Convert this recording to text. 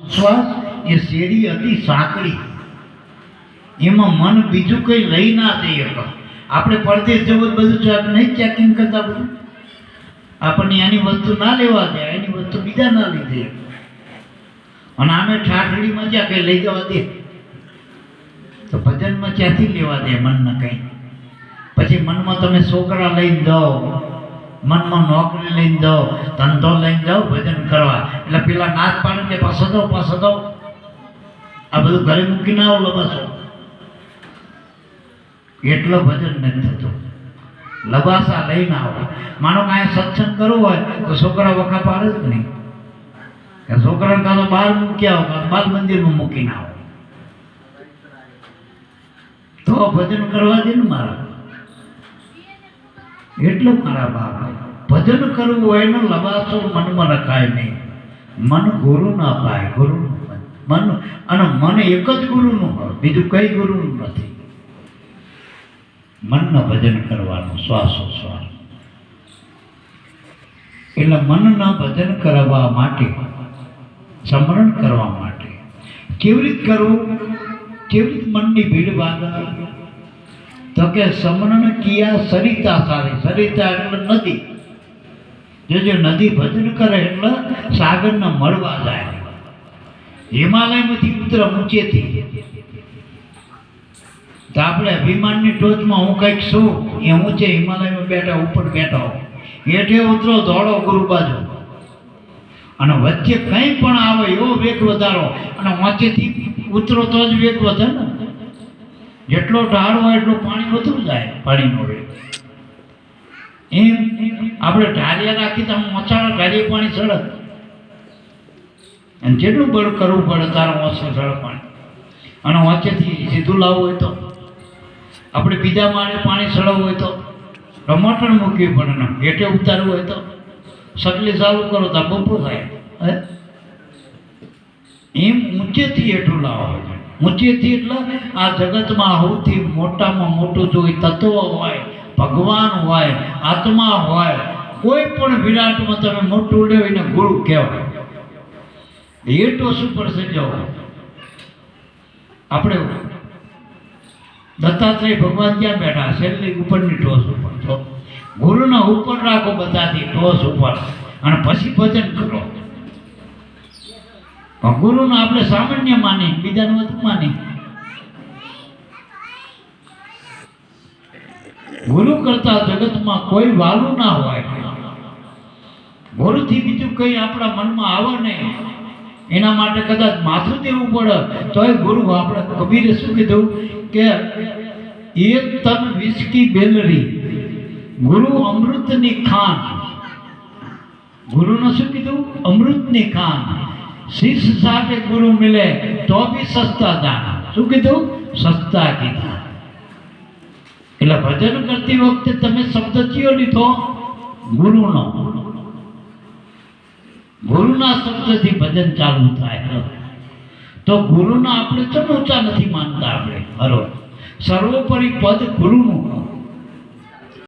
શ્વાસ એ શેરી હતી સાંકડી એમાં મન બીજું કંઈ લઈ ના જઈ શકો આપણે પરદેશ જવું બધું છે આપણે નહીં ચેકિંગ કરતા બધું. આપણને એની વસ્તુ ના લેવા દે એની વસ્તુ બીજા ના લીધે. અને આમે ઠાઠડી જ્યાં કંઈ લઈ જવા દે. તો ભજનમાં ક્યાંથી લેવા દે મનને કંઈ? પછી મનમાં તમે છોકરા લઈને જાઓ. મનમાં નોકરી લઈને જાઓ, ધંધો લઈને જાઓ, ભજન કરવા. એટલે પેલા નાચ પાડે કે પાછો દો પાછો દો આ બધું ઘરે મૂકીને આવો લબાસો એટલો ભજન નથી થતું. લબાસા લઈને આવો. માનો કે અહીંયા સત્સંગ કરવું હોય, તો છોકરા વખા પાડે જ નહીં. છોકરાને કાં તો બહાર મૂકી આવો, કાં બાલ મંદિરમાં મૂકીને આવો. તો ભજન કરવા દે ને મારા. એટલે મારા બાપ, ભજન કરવું હોય ને લવાસો મનમાં રખાય નહીં. મન ગુરુ ના પાય, ગુરુ મન. અને મન એક જ ગુરુનું હોય, બીજું કઈ ગુરુનું નથી. મનનું ભજન કરવાનું શ્વાસોશ્વાસ એટલે મનના ભજન કરવા માટે, સમરણ કરવા માટે, કેવી રીત કરવું? કેવી રીત મનની ભીડ બાંધવી તો કે સમરણ કિયા સરિતા સારી. સરિતા એટલે નદી. જે જે નદી ભજન કરે એટલે સાગરને મળવા જાય. હિમાલયમાંથી ઉતરે ઊંચેથી. તો આપણે અભિમાનની ટોચમાં હું કંઈક છું, એ ઊંચે હિમાલયમાં બેઠા, ઉપર બેઠા હો હેઠે ઉતરો, દોડો ગુરુ બાજુ. અને વચ્ચે કંઈ પણ આવે એવો વેગ વધારો. અને વચ્ચેથી ઉતરો તો જ વેગ વધે ને. જેટલો ઢાળ હોય એટલું પાણી વધુ જાય પાણીનો વેગ એમ આપણે ઢાળિયા રાખી તો મચાડા ઢાળીએ પાણી સળગ અને જેટલું બળ કરવું પડે તારો ઓછો ચડે પાણી. અને વચ્ચેથી સીધું લાવવું હોય તો. આપણે બીજા માળે પાણી ચડાવવું હોય તો. રમોટણ મૂકવી પડે ને. ગેટે ઉતારવું હોય તો. સગલી ચાલુ કરો તો બપો થાય. એમ ઊંચેથી હેઠું લાવવા ઊંચેથી એટલે આ જગતમાં સૌથી મોટામાં મોટું જો તત્વ હોય, ભગવાન હોય, આત્મા હોય, કોઈ પણ વિરાટમાં તમે મોટું લેવ એને ગુરુ કહેવાય. એ ટોસ ઉપર સજાવો આપણે દત્તાત્રેય ભગવાન ક્યાં બેઠા? છેલ્લી ઉપરની ટોસ ઉપર. તો ગુરુના ઉપર રાખો બધાથી ટોસ ઉપર. અને પછી ભજન કરો. ગુરુને આપણે સામાન્ય માની બીજાનું નથી માની ગુરુ કરતા જગતમાં કોઈ વાલું ના હોય. ગુરુથી બીજું કંઈ આપણા મનમાં આવે નહીં. એના માટે કદાચ માથું દેવું પડે, તોય ગુરુ આપણે કબીરે શું કીધું? કે એક તન વિસ્કી બેલરી, ગુરુ અમૃતની ખાન ગુરુને શું કીધું? અમૃતની ખાન શિષ્ય સાથે ગુરુ મિલે તો બી સસ્તા દાન શું કીધું? સસ્તા કીધા. એટલે ભજન કરતી વખતે તમે શબ્દ કયો લીધો? ગુરુનો. ગુરુના શબ્દથી ભજન ચાલુ થાય. તો ગુરુના આપણે ચમ ઊંચા નથી માનતા આપણે? બરોબર સર્વોપરી પદ ગુરુનું.